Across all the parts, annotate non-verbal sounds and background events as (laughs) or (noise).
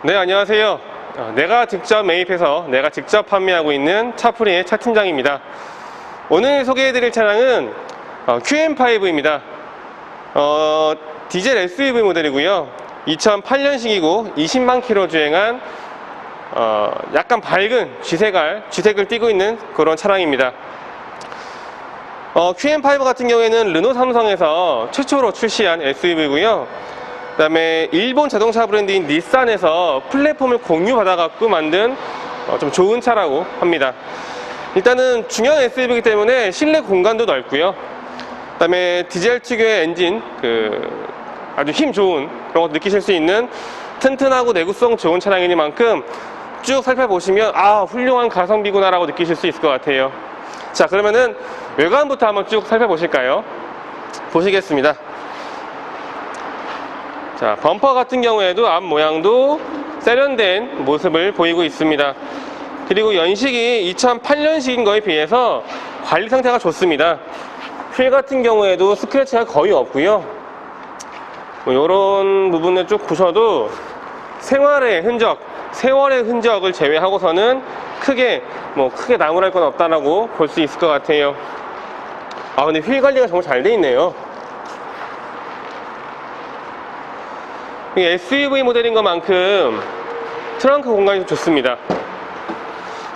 네, 안녕하세요. 어, 내가 직접 매입해서 내가 직접 판매하고 있는 차프리의 차 팀장입니다. 오늘 소개해드릴 차량은 어, QM5입니다. 어, 디젤 SUV 모델이고요. 2008년식이고 20만 킬로 주행한 어, 약간 밝은 쥐색깔, 쥐색을 띠고 있는 그런 차량입니다. 어, QM5 같은 경우에는 르노 삼성에서 최초로 출시한 SUV고요. 그다음에 일본 자동차 브랜드인 닛산에서 플랫폼을 공유받아갖고 만든 어, 좀 좋은 차라고 합니다. 일단은 중형 SUV이기 때문에 실내 공간도 넓고요. 그다음에 디젤 특유의 엔진 그 아주 힘 좋은 그런 거 느끼실 수 있는 튼튼하고 내구성 좋은 차량이니만큼 쭉 살펴보시면 아 훌륭한 가성비구나라고 느끼실 수 있을 것 같아요. 자 그러면은 외관부터 한번 쭉 살펴보실까요? 보시겠습니다. 자, 범퍼 같은 경우에도 앞 모양도 세련된 모습을 보이고 있습니다. 그리고 연식이 2008년식인 거에 비해서 관리 상태가 좋습니다. 휠 같은 경우에도 스크래치가 거의 없고요. 뭐 이런 부분을 쭉 보셔도 생활의 흔적, 세월의 흔적을 제외하고서는 크게 뭐 크게 나무랄 건 없다라고 볼 수 있을 것 같아요. 아 근데 휠 관리가 정말 잘 돼 있네요. SUV 모델인 것만큼 트렁크 공간이 좀 좋습니다.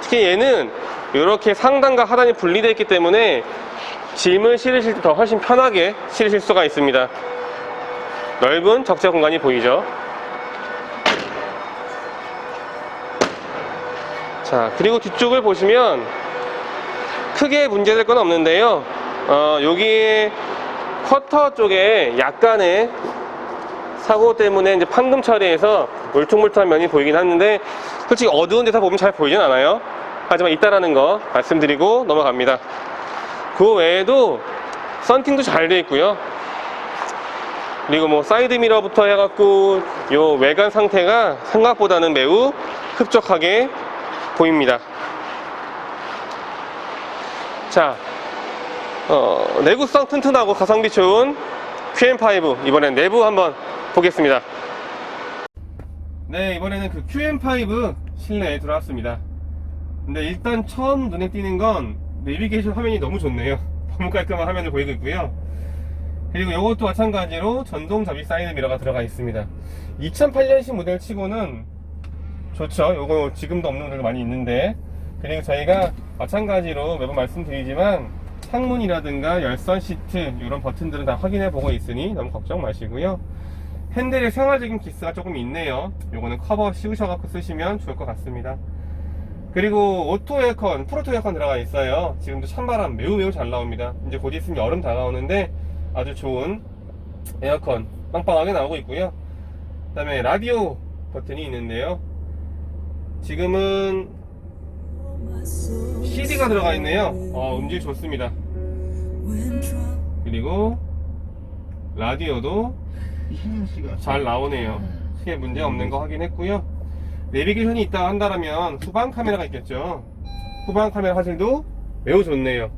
특히 얘는 이렇게 상단과 하단이 분리되어 있기 때문에 짐을 실으실 때 더 훨씬 편하게 실으실 수가 있습니다. 넓은 적재 공간이 보이죠? 자, 그리고 뒤쪽을 보시면 크게 문제될 건 없는데요. 어, 여기 쿼터 쪽에 약간의 사고 때문에 이제 판금 처리해서 울퉁불퉁한 면이 보이긴 하는데 솔직히 어두운 데서 보면 잘 보이진 않아요. 하지만 있다라는 거 말씀드리고 넘어갑니다. 그 외에도 썬팅도 잘 되어 있고요. 그리고 뭐 사이드 미러부터 해갖고 요 외관 상태가 생각보다는 매우 흡족하게 보입니다. 자, 어, 내구성 튼튼하고 가성비 좋은 QM5 이번엔 내부 한번 보겠습니다. 네, 이번에는 그 QM5 실내에 들어왔습니다. 근데 일단 처음 눈에 띄는 건 내비게이션 화면이 너무 좋네요. (laughs) 너무 깔끔한 화면을 보이고 있고요. 그리고 이것도 마찬가지로 전동 접이 사이드 미러가 들어가 있습니다. 2008년식 모델 치고는 좋죠. 요거 지금도 없는 모델도 많이 있는데 그리고 저희가 마찬가지로 매번 말씀드리지만 창문이라든가 열선 시트 이런 버튼들은 다 확인해 보고 있으니 너무 걱정 마시고요. 핸들에 생활적인 기스가 조금 있네요. 요거는 커버 씌우셔갖고 쓰시면 좋을 것 같습니다. 그리고 오토 에어컨, 프로토 에어컨 들어가 있어요. 지금도 찬바람 매우 매우 잘 나옵니다. 이제 곧 있으면 여름 다가오는데 아주 좋은 에어컨 빵빵하게 나오고 있고요. 그 다음에 라디오 버튼이 있는데요. 지금은 CD가 들어가 있네요. 어, 음질 좋습니다. 그리고 라디오도 잘 나오네요. 크게 문제 없는 거 확인했고요. 내비게이션이 있다 한다면 후방 카메라가 있겠죠. 후방 카메라 화질도 매우 좋네요.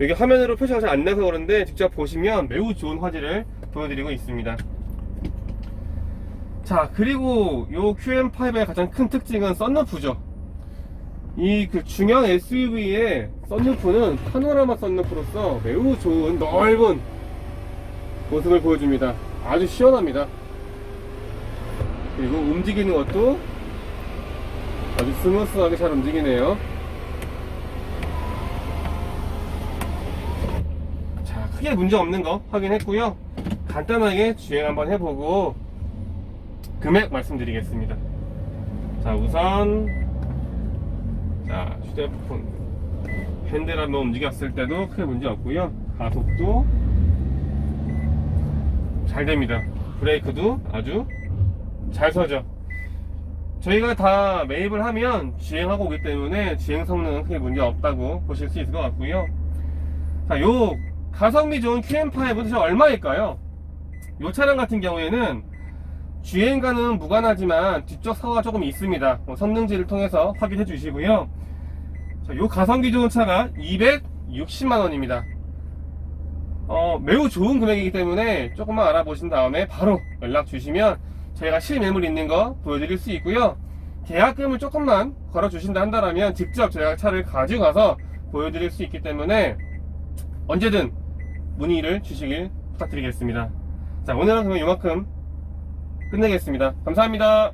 여기 화면으로 표시가 잘 안 나서 그런데 직접 보시면 매우 좋은 화질을 보여드리고 있습니다. 자, 그리고 요 QM5의 가장 큰 특징은 썬루프죠. 이 그 중형 SUV의 썬루프는 파노라마 썬루프로서 매우 좋은 넓은 모습을 보여줍니다. 아주 시원합니다. 그리고 움직이는 것도 아주 스무스하게 잘 움직이네요. 자, 크게 문제 없는 거 확인했고요. 간단하게 주행 한번 해보고 금액 말씀드리겠습니다. 자, 우선 자, 휴대폰 핸들 한번 움직였을 때도 크게 문제 없고요. 가속도 잘 됩니다. 브레이크도 아주 잘 서죠. 저희가 다 매입을 하면 주행하고 오기 때문에 주행 성능은 크게 문제 없다고 보실 수 있을 것 같고요. 자, 요 가성비 좋은 QM5는 도대체 얼마일까요? 요 차량 같은 경우에는 주행과는 무관하지만 뒤쪽 사고가 조금 있습니다. 뭐 성능지를 통해서 확인해 주시고요. 자, 요 가성비 좋은 차가 260만 원입니다. 어, 매우 좋은 금액이기 때문에 조금만 알아보신 다음에 바로 연락 주시면 저희가 실매물 있는 거 보여드릴 수 있고요. 계약금을 조금만 걸어주신다 한다면 직접 저희가 차를 가지고 가서 보여드릴 수 있기 때문에 언제든 문의를 주시길 부탁드리겠습니다. 자, 오늘은 그러면 이만큼 끝내겠습니다. 감사합니다.